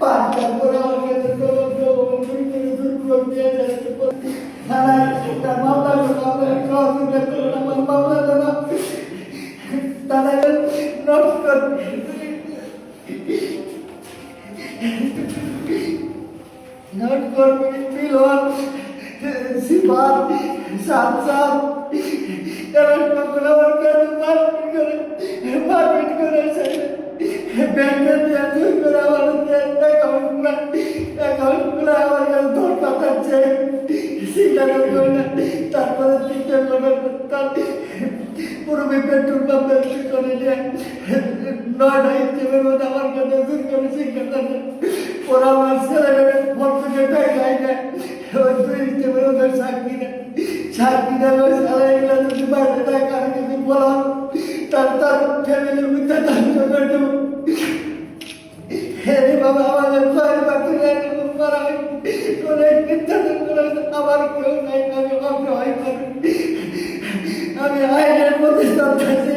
পাঁচটা করে আমাকে नोट कर बिल और सिफार साथ साथ कारण कोणावर कर मारपीट कर मारपीट करायचं बँकेत याचं সেখানে করে না তারপরে তিনটে লোকের তার পুরো পেট্রোল পাম্পে করে নিয়ে নয়টা ইস্টেমের মধ্যে আমার কাছে করে শিক্ষা ওরা আমার ছেলেমেয়ে ফোন থেকে দেখায় না ওই দুই ইস্টেমের মধ্যে সাক্ষী না সাক্ষী দেবে ওই ছেলেগুলো যদি বাইরে বলাম তার তার ফ্যামিলির মধ্যে দায়িত্ব করে বাবা আমাদের বাকি আমি কোনো নির্যাতন করে আমার কেউ নাই আমি আইনের প্রতিষ্ঠান আছি